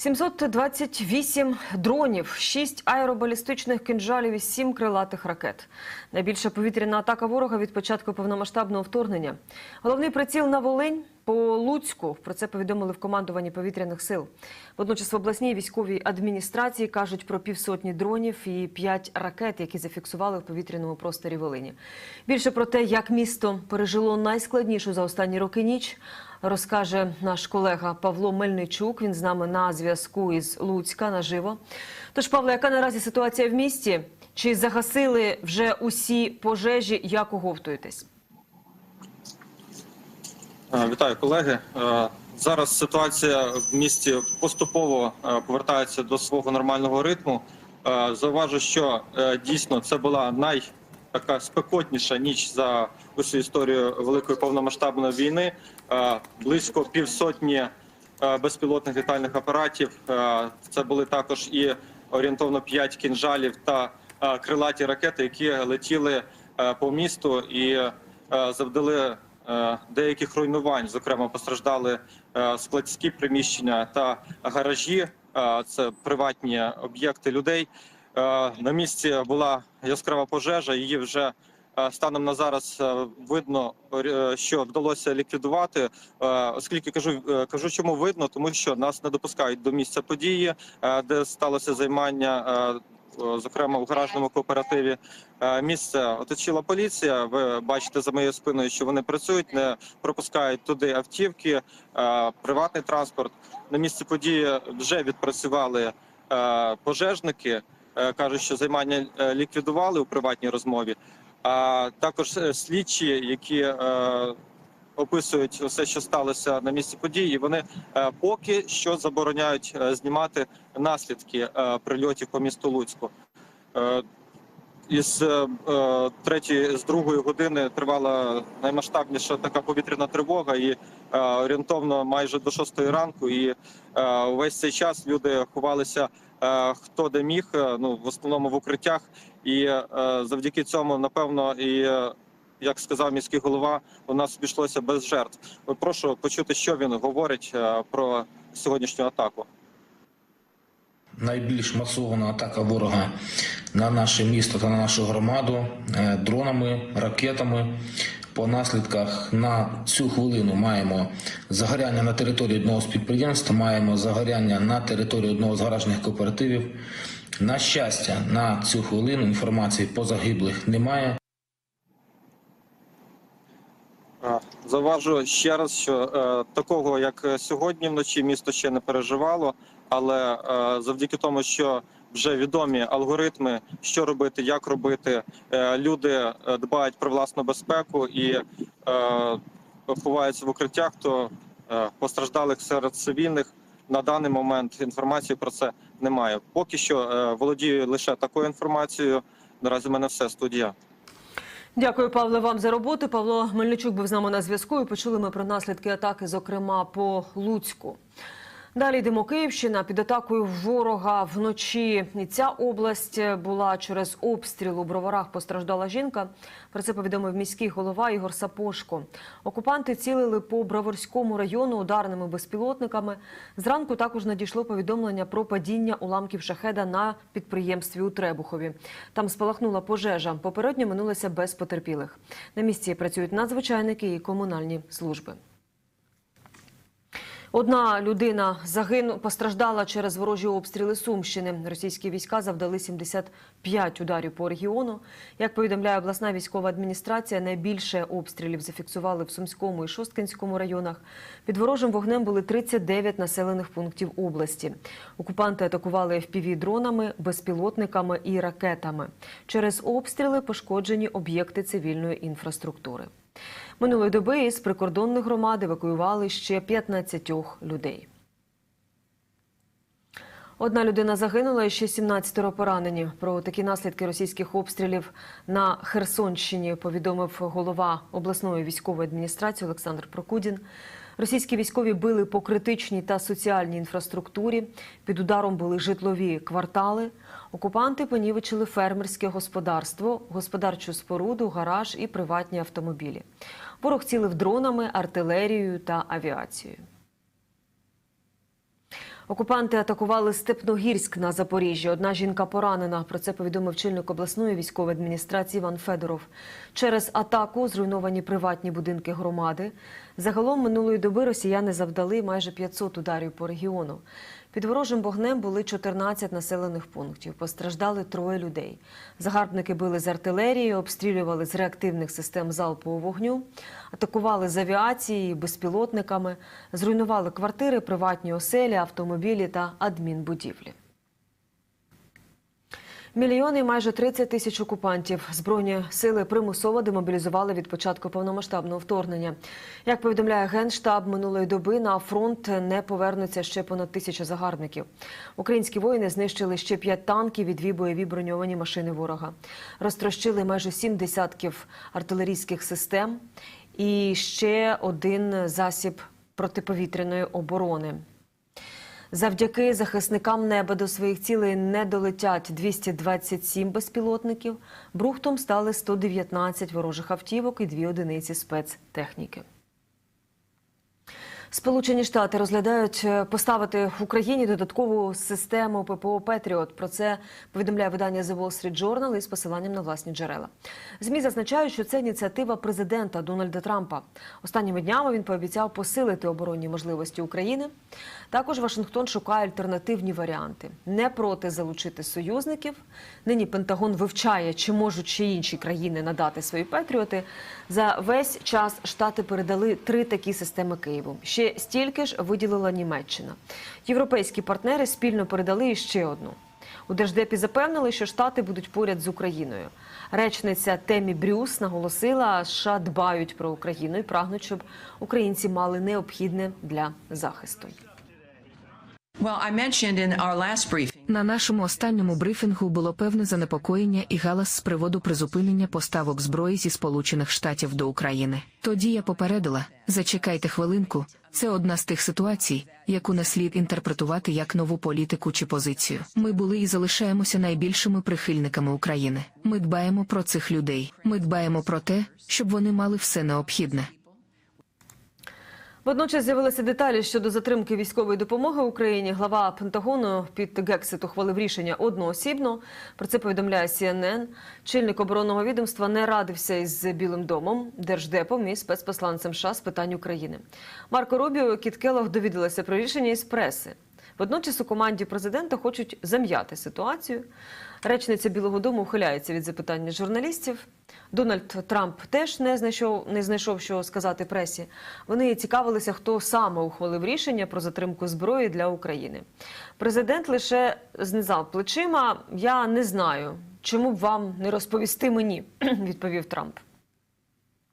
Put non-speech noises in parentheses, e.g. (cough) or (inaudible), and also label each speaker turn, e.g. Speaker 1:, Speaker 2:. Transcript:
Speaker 1: 728 дронів, 6 аеробалістичних кинжалів і 7 крилатих ракет. Найбільша повітряна атака ворога від початку повномасштабного вторгнення. Головний приціл на Волинь по Луцьку. Про це повідомили в командуванні повітряних сил. Водночас в обласній військовій адміністрації кажуть про півсотні дронів і 5 ракет, які зафіксували в повітряному просторі Волині. Більше про те, як місто пережило найскладнішу за останні роки ніч, розкаже наш колега Павло Мельничук. Він з нами на зв'язку із Луцька наживо. Тож, Павло, яка наразі ситуація в місті? Чи загасили вже усі пожежі? Як оговтуєтесь?
Speaker 2: Е, Вітаю, колеги. Е, Зараз ситуація в місті поступово е, повертається до свого нормального ритму. Зауважу, що дійсно це була най така спекотніша ніч за усю історію великої повномасштабної війни. Е, Близько півсотні е, безпілотних літальних апаратів. Е, Це були також і орієнтовно 5 кінжалів та крилаті ракети, які летіли по місту і завдали деяких руйнувань. Зокрема, постраждали складські приміщення та гаражі. Це приватні об'єкти людей. Е, На місці була яскрава пожежа. Її вже е, станом на зараз е, видно, що вдалося ліквідувати. Оскільки кажу, кажу, чому видно, тому що нас не допускають до місця події, де сталося займання. Зокрема, у гаражному кооперативі місце оточила поліція. Ви бачите за моєю спиною, що вони працюють, не пропускають туди автівки, приватний транспорт. На місці події вже відпрацювали пожежники. Е, Кажуть, що займання е, ліквідували у приватній розмові. А також е, слідчі, які описують все, що сталося на місці події. Вони поки що забороняють знімати наслідки прильотів по місту Луцьку. Із е, е, третьої з другої години тривала наймасштабніша така повітряна тривога, і е, орієнтовно майже до шостої ранку. І увесь цей час люди ховалися хто де міг, ну в основному в укриттях. І завдяки цьому, напевно, і як сказав міський голова, у нас обійшлося без жертв. Прошу почути, що він говорить про сьогоднішню атаку.
Speaker 3: Найбільш масована атака ворога на наше місто та на нашу громаду е, дронами, ракетами. По наслідках на цю хвилину маємо загоряння на території одного з підприємств, маємо загоряння на території одного з гаражних кооперативів. На щастя, на цю хвилину інформації по загиблих немає.
Speaker 2: Зауважу ще раз, що е, такого, як е, сьогодні вночі, місто ще не переживало, але е, завдяки тому, що вже відомі алгоритми, що робити, як робити, е, люди е, дбають про власну безпеку і ховаються в укриттях, то постраждалих серед цивільних на даний момент інформації про це немає. Поки що володію лише такою інформацією. Наразі в мене все студія.
Speaker 1: Дякую, Павло, вам за роботу. Павло Мельничук був з нами на зв'язку. і Почули ми про наслідки атаки, зокрема по Луцьку. Далі йдемо Київщина під атакою ворога вночі. І ця область була через обстріл у броварах. Постраждала жінка. Про це повідомив міський голова Ігор Сапошко. Окупанти цілили по Браворському району ударними безпілотниками. Зранку також надійшло повідомлення про падіння уламків шахеда на підприємстві у Требухові. Там спалахнула пожежа. Попередньо минулося без потерпілих. На місці працюють надзвичайники і комунальні служби. Одна людина загину постраждала через ворожі обстріли Сумщини. Російські війська завдали 75 ударів по регіону. Як повідомляє обласна військова адміністрація, найбільше обстрілів зафіксували в Сумському і Шосткинському районах. Під ворожим вогнем були 39 населених пунктів області. Окупанти атакували fpv дронами, безпілотниками і ракетами. Через обстріли пошкоджені об'єкти цивільної інфраструктури. Минулої доби із прикордонних громад евакуювали ще 15 людей. Одна людина загинула і ще 17 поранені. Про такі наслідки російських обстрілів на Херсонщині повідомив голова обласної військової адміністрації Олександр Прокудін. Російські військові били по критичній та соціальній інфраструктурі. Під ударом були житлові квартали. Окупанти понівечили фермерське господарство, господарчу споруду, гараж і приватні автомобілі. Ворог цілив дронами, артилерією та авіацією. Окупанти атакували Степногірськ на Запоріжжі. Одна жінка поранена. Про це повідомив чільник обласної військової адміністрації Іван Федоров. Через атаку зруйновані приватні будинки громади. Загалом минулої доби росіяни завдали майже 500 ударів по регіону. Під ворожим вогнем були 14 населених пунктів. Постраждали троє людей. Загарбники били з артилерії, обстрілювали з реактивних систем залпового вогню, атакували з авіації, безпілотниками, зруйнували квартири, приватні оселі, автомобілі та адмінбудівлі. Мільйони майже 30 тисяч окупантів збройні сили примусово демобілізували від початку повномасштабного вторгнення. Як повідомляє генштаб минулої доби, на фронт не повернуться ще понад тисяча загарбників. Українські воїни знищили ще п'ять танків і дві бойові броньовані машини ворога. Розтрощили майже сім десятків артилерійських систем і ще один засіб протиповітряної оборони. Завдяки захисникам неба до своїх цілей не долетять 227 безпілотників. Брухтом стали 119 ворожих автівок і дві одиниці спецтехніки. Сполучені Штати розглядають е, поставити в Україні додаткову систему ППО Петріот. Про це повідомляє видання The Wall Street Journal із посиланням на власні джерела. Змі зазначають, що це ініціатива президента Дональда Трампа. Останніми днями він пообіцяв посилити оборонні можливості України. Також Вашингтон шукає альтернативні варіанти. Не проти залучити союзників. Нині Пентагон вивчає, чи можуть ще інші країни надати свої патріоти. За весь час штати передали три такі системи Києву. Ще стільки ж виділила Німеччина. Європейські партнери спільно передали іще одну. У держдепі запевнили, що штати будуть поряд з Україною. Речниця Темі Брюс наголосила, США дбають про Україну і прагнуть, щоб українці мали необхідне для захисту.
Speaker 4: На нашому останньому брифінгу було певне занепокоєння і галас з приводу призупинення поставок зброї зі Сполучених Штатів до України. Тоді я попередила: зачекайте хвилинку. Це одна з тих ситуацій, яку не слід інтерпретувати як нову політику чи позицію. Ми були і залишаємося найбільшими прихильниками України. Ми дбаємо про цих людей. Ми дбаємо про те, щоб вони мали все необхідне.
Speaker 1: Водночас з'явилися деталі щодо затримки військової допомоги Україні. Глава Пентагону під Гексит ухвалив рішення одноосібно. Про це повідомляє CNN. Чільник оборонного відомства не радився із Білим домом, держдепом і спецпосланцем США з питань України. Марко Рубіо Кіт Келлог довідалася про рішення із преси. Водночас у команді президента хочуть зам'яти ситуацію. Речниця Білого Дому ухиляється від запитання журналістів. Дональд Трамп теж не знайшов, не знайшов, що сказати пресі. Вони цікавилися, хто саме ухвалив рішення про затримку зброї для України. Президент лише знизав плечима. Я не знаю, чому б вам не розповісти мені, (clears throat) відповів Трамп.